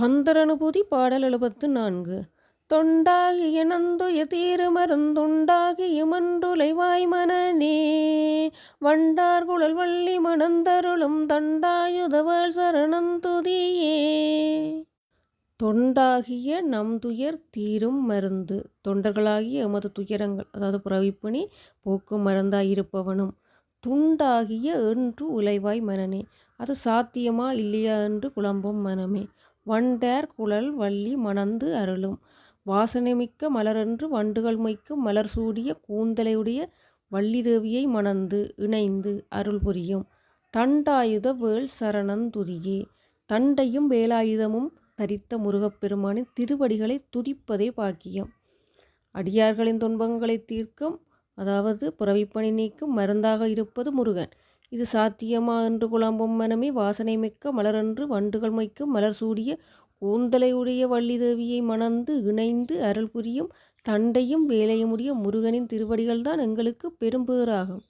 கந்தரனுபூதி பாடல் எழுபத்து நான்கு. தொண்டாகிய நந்துய தீருமருந்துண்டாகிய மன்றுளைவாய் மனநே வண்டார் குழல் வள்ளி மணந்தருளும் தண்டாயுதவள் சரணந்துதியே தொண்டாகிய நம் துயர் தீரும் மருந்து. தொண்டர்களாகிய எமது துயரங்கள் அதாவது புறவிப்பணி போக்கும் மருந்தாயிருப்பவனும். துண்டாகிய என்று உலைவாய் மனனே. அது சாத்தியமா இல்லையா என்று குழம்பும் மனமே. வண்டேர் குழல் வள்ளி மணந்து அருளும். வாசனைமிக்க மலரன்று வண்டுகள் மொய்க்கும் மலர் சூடிய கூந்தலையுடைய வள்ளிதேவியை மணந்து இணைந்து அருள் புரியும். தண்டாயுத வேள் சரணந்துதியே தண்டையும் வேலாயுதமும் தரித்த முருகப்பெருமானின் திருவடிகளை துதிப்பதே பாக்கியம். அடியார்களின் துன்பங்களை தீர்க்கும் அதாவது புறவிப்பணி நீக்கும் மருந்தாக இருப்பது முருகன். இது சாத்தியமா? என்று குழம்பும் மனமே வாசனை மிக்க மலரன்று வண்டுகள் மொய்க்கும் மலர் சூடிய கூந்தலையுடைய வள்ளி தேவியை மணந்து இணைந்து அருள் புரியும் தண்டையும் வேலையுமுடைய முருகனின் திருவடிகள்தான் எங்களுக்கு பெரும்பேறாகும்.